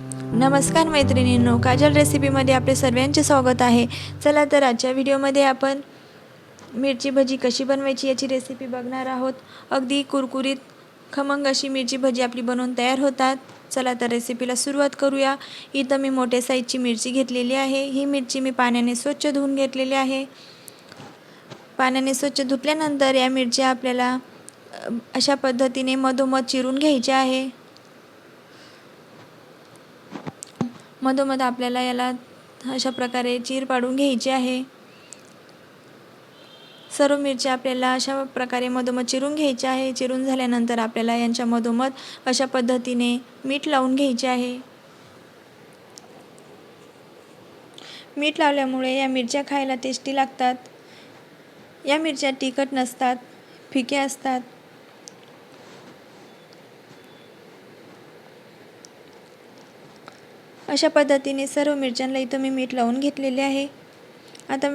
नमस्कार मैत्रिणींनो काजल रेसिपीमध्ये आपले सर्वांचे स्वागत आहे. चला तर आजच्या व्हिडिओमध्ये आपण मिरची भजी कशी बनवायची याची रेसिपी बघणार आहोत. अगदी कुरकुरीत खमंग अशी मिरची भजी आपली बनवून तयार होतात. चला तर रेसिपीला सुरुवात करूया. इथं मी मोठ्या साईजची मिरची घेतलेली आहे. ही मिरची मी पाण्याने स्वच्छ धुवून घेतलेली आहे. पाण्याने स्वच्छ धुतल्यानंतर या मिरच्या आपल्याला अशा पद्धतीने मधोमध चिरून घ्यायच्या आहे. मधोमध आपल्याला याला अशा प्रकारे चीर पाडून घ्यायची आहे. सर्व मिरच्या आपल्याला अशा प्रकारे मधोमध चिरून घ्यायचे आहे. चिरून झाल्यानंतर आपल्याला यांच्या मधोमध अशा पद्धतीने मीठ लावून घ्यायचे आहे. मीठ लावल्यामुळे या मिरच्या खायला टेस्टी लागतात. या मिरच्या तिखट नसतात फिक्या असतात. अशा पद्धतीने सर्व मिरच्यांना इथं मी मीठ लावून घेतलेले आहे. आता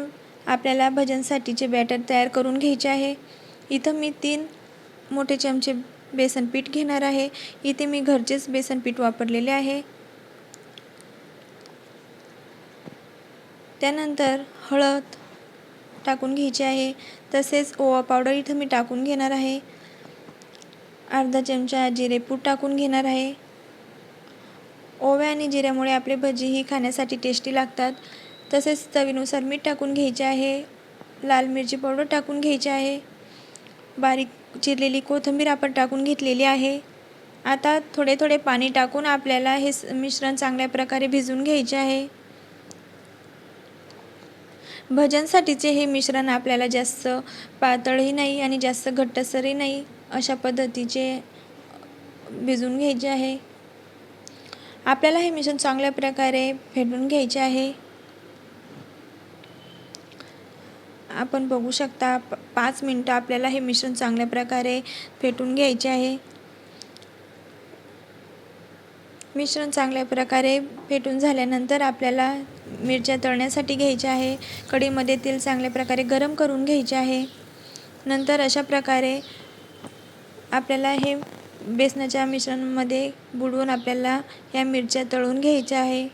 आपल्याला भजनसाठीचे बॅटर तयार करून घ्यायचे आहे. इथं मी तीन मोठे चमचे बेसन पीठ घेणार आहे. इथे मी घरचेच बेसन पीठ वापरलेले आहे. त्यानंतर हळद टाकून घ्यायची आहे. तसेच ओवा पावडर इथं मी टाकून घेणार आहे. अर्धा चमचा जिरेपूड टाकून घेणार आहे. ओव्या आणि जिऱ्यामुळे आपले भजी ही खाण्यासाठी टेस्टी लागतात. तसेच चवीनुसार मीठ टाकून घ्यायचे आहे. लाल मिरची पावडर टाकून घ्यायची आहे. बारीक चिरलेली कोथिंबीर आपण टाकून घेतलेली आहे. आता थोडे थोडे पाणी टाकून आपल्याला हे स- मिश्रण चांगल्या प्रकारे भिजून घ्यायचे आहे. भजनसाठीचे हे मिश्रण आपल्याला जास्त पातळही नाही आणि जास्त घट्टसरही नाही अशा पद्धतीचे भिजवून घ्यायचे आहे. आपल्याला हे मिश्रण चांगल्या प्रकारे फेटून घ्यायचे आहे. आपण बघू शकता प- पाच मिनटं आपल्याला हे मिश्रण चांगल्या प्रकारे फेटून घ्यायचे आहे. मिश्रण चांगल्या प्रकारे फेटून झाल्यानंतर आपल्याला मिरच्या तळण्यासाठी घ्यायच्या आहे. कढीमध्ये तेल चांगल्या प्रकारे गरम करून घ्यायचे आहे. नंतर अशा प्रकारे आपल्याला हे बेसनाच्या मिश्रणामध्ये बुडवून आपल्याला या मिरच्या तळून घ्यायच्या आहे.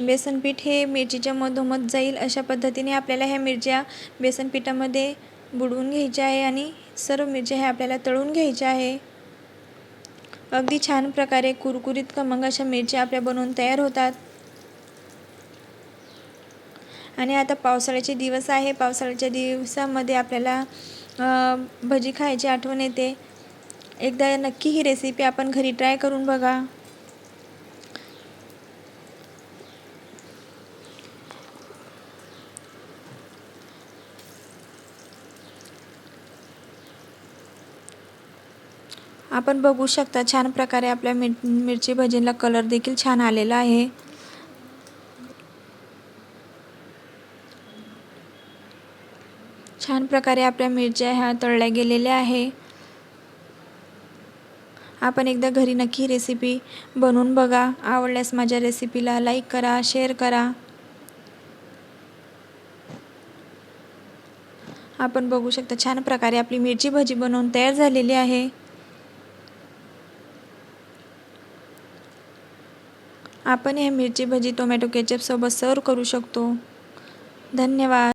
बेसन पीठ हे मिरचीच्या मधोमध जाईल अशा पद्धतीने आपल्याला ह्या मिरच्या बेसनपीठामध्ये बुडवून घ्यायच्या आहे आणि सर्व मिरच्या ह्या आपल्याला तळून घ्यायच्या आहे. अगदी छान प्रकारे कुरकुरीत खमंग अशा मिरच्या आपल्या बनवून तयार होतात. आणि आता पावसाळ्याचे दिवस आहे. पावसाळ्याच्या दिवसामध्ये आपल्याला भजी खायची आठवण येते. एकदा नक्की ही रेसिपी आपण घरी ट्राय करून बघा. आपण बघू शकता छान प्रकारे आपल्या मिर मिरची भजीला कलर देखील छान आलेला आहे. छान प्रकारे आपल्या मिरच्या ह्या तळल्या गेलेल्या आहे. आपण एकदा घरी नक्की रेसिपी बनवून बघा. आवडल्यास माझ्या रेसिपीला लाईक करा शेअर करा. आपण बघू शकता छान प्रकारे आपली मिरची भजी बनवून तयार झालेली आहे. आपण हे मिरची भजी टोमॅटो केचपसोबत सर्व करू शकतो. धन्यवाद.